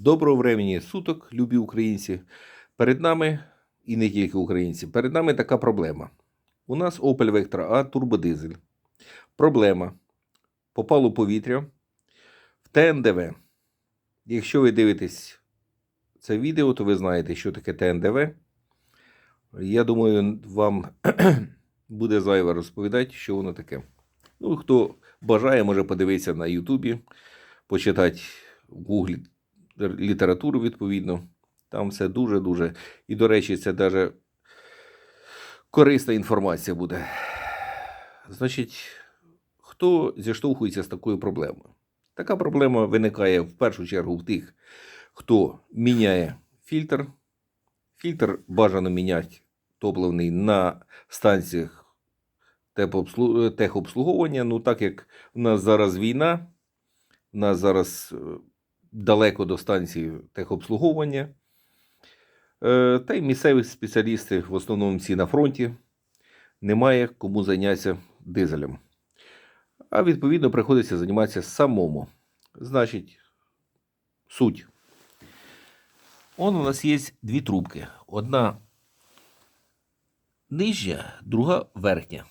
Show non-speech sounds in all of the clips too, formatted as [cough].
Доброго времени суток, любі українці. Перед нами, і не тільки українці, перед нами така проблема. У нас Opel Vectra A турбодизель. Проблема. Попало повітря в ТНДВ. Якщо ви дивитесь це відео, то ви знаєте, що таке ТНДВ. Я думаю, вам [clears throat] буде зайве розповідати, що воно таке. Ну, хто бажає, може подивитися на Ютубі, почитати в Гуглі літературу відповідно. Там все дуже-дуже. І, до речі, це навіть корисна інформація буде. Значить, хто зіштовхується з такою проблемою? Така проблема виникає в першу чергу в тих, хто міняє фільтр. Фільтр бажано міняти топливний на станціях техобслуговування. Ну, так як в нас зараз війна, в нас зараз е, далеко до станції техобслуговування. Е, Та й місцеві спеціалісти, в основному ці на фронті, немає кому зайнятися дизелем. А відповідно приходиться займатися самому. Значить, суть. Он у нас є дві трубки. Одна нижня, друга верхня.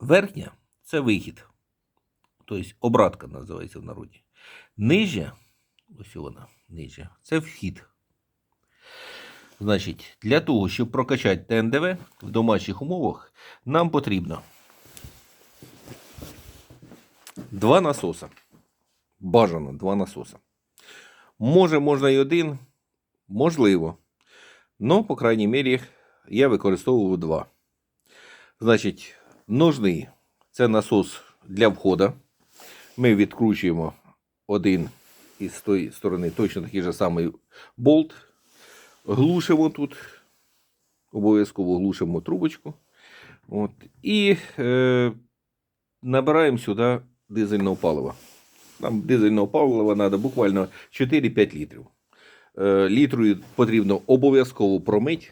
Верхня це вихід. Тобто обратка називається в народі. Нижня, ось вона, нижня, це вхід. Значить, для того, щоб прокачати ТНДВ в домашніх умовах, нам потрібно два насоса. Бажано два насоса. Може, можна і один, можливо. Ну, по крайній мірі, я використовував два. Значить, нужний це насос для входу. Ми відкручуємо один із тої сторони, точно такий же самий болт. Глушимо тут, обов'язково глушимо трубочку. От, і е, набираємо сюди дизельного палива. Нам дизельного палива треба буквально 4-5 літрів. Е, літрою потрібно обов'язково промити,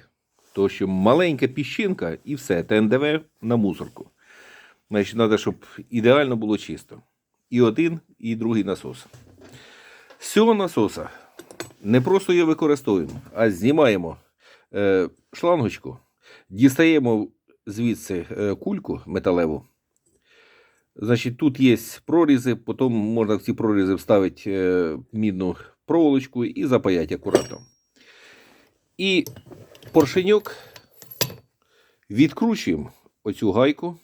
тому що маленька піщинка і все, ТНДВ на мусорку. Значить, треба, щоб ідеально було чисто. І один, і другий насос. З цього насоса не просто його використовуємо, а знімаємо е, шлангочку, дістаємо звідси е, кульку металеву. Значить, тут є прорізи, потім можна в ці прорізи вставити е, мідну проволочку і запаяти акуратно. І поршеньок відкручуємо оцю гайку,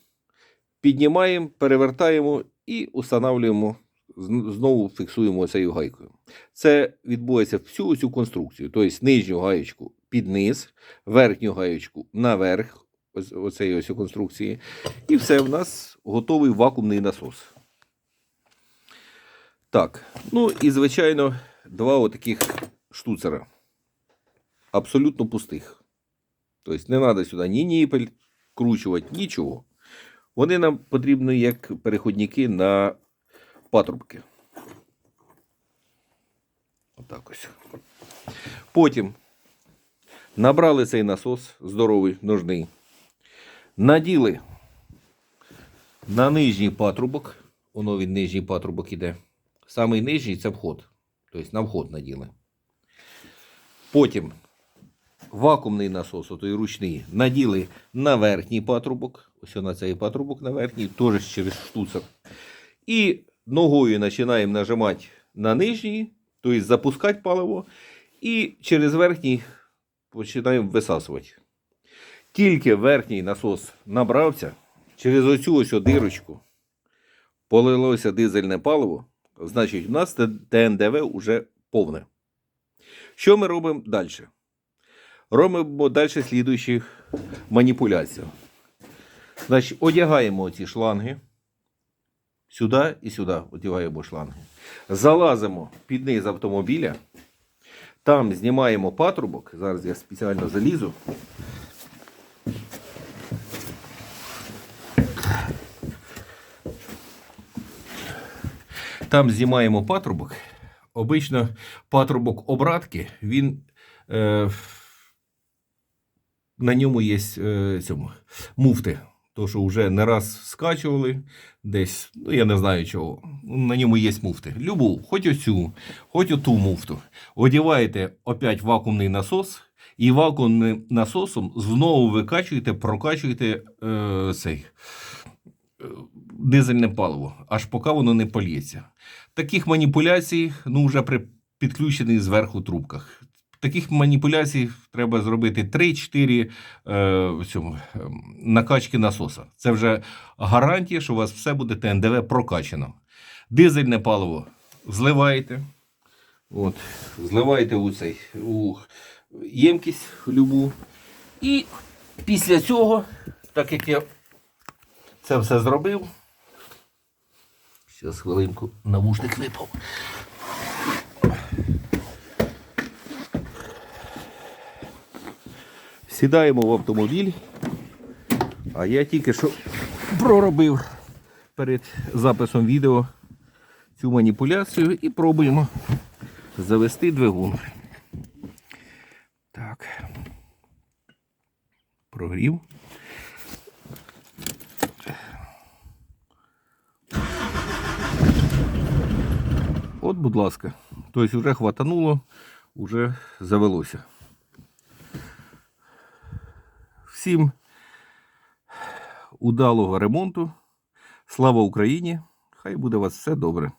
піднімаємо, перевертаємо і встановлюємо, зн- знову фіксуємо цією гайкою. Це відбувається всю цю конструкцію. Тобто нижню гаєчку під низ, верхню гаєчку наверх ось- оцеї ось конструкції. І все, в нас готовий вакуумний насос. Так, ну і звичайно, два отаких штуцера. Абсолютно пустих. Тобто не треба сюди ні ніпель кручувати, нічого. Вони нам потрібні як переходники на патрубки. Отак ось. Потім набрали цей насос здоровий, нужний. Наділи на нижній патрубок. Воно він нижній патрубок іде. Самий нижній це вход. Тобто на вход наділи. Потім вакуумний насос, той ручний, наділи на верхній патрубок. Ось на цей патрубок на верхній, теж через штуцер. І ногою починаємо нажимати на нижній, тобто запускати паливо, і через верхній починаємо висасувати. Тільки верхній насос набрався, через оцю ось дирочку полилося дизельне паливо, значить, у нас ТНДВ вже повне. Що ми робимо далі? Робимо далі слідуючу маніпуляцію. Значить, одягаємо ці шланги. Сюди і сюди одягаємо шланги. Залазимо під низ автомобіля. Там знімаємо патрубок. Зараз я спеціально залізу. Там знімаємо патрубок. Обично патрубок обратки, він е, на ньому є е, цьому, муфти. то що вже не раз скачували десь, ну я не знаю чого. На ньому є муфти. Любу, хоч оцю, хоч оту муфту. Одіваєте опять вакуумний насос, і вакуумним насосом знову викачуєте, прокачуєте е, цей е, дизельне паливо, аж поки воно не польється. Таких маніпуляцій ну, вже при підключених зверху трубках. Таких маніпуляцій треба зробити 3-4 е, цьому, е, накачки насоса. Це вже гарантія, що у вас все буде ТНДВ прокачано. Дизельне паливо зливаєте. От, зливаєте у цей у ємкість любу. І після цього, так як я це все зробив. Зараз хвилинку навушник випав. Сідаємо в автомобіль. А я тільки що проробив перед записом відео цю маніпуляцію і пробуємо завести двигун. Так. Прогрів. От, будь ласка. Тобто вже хватануло, вже завелося. Всім удалого ремонту. Слава Україні! Хай буде у вас все добре.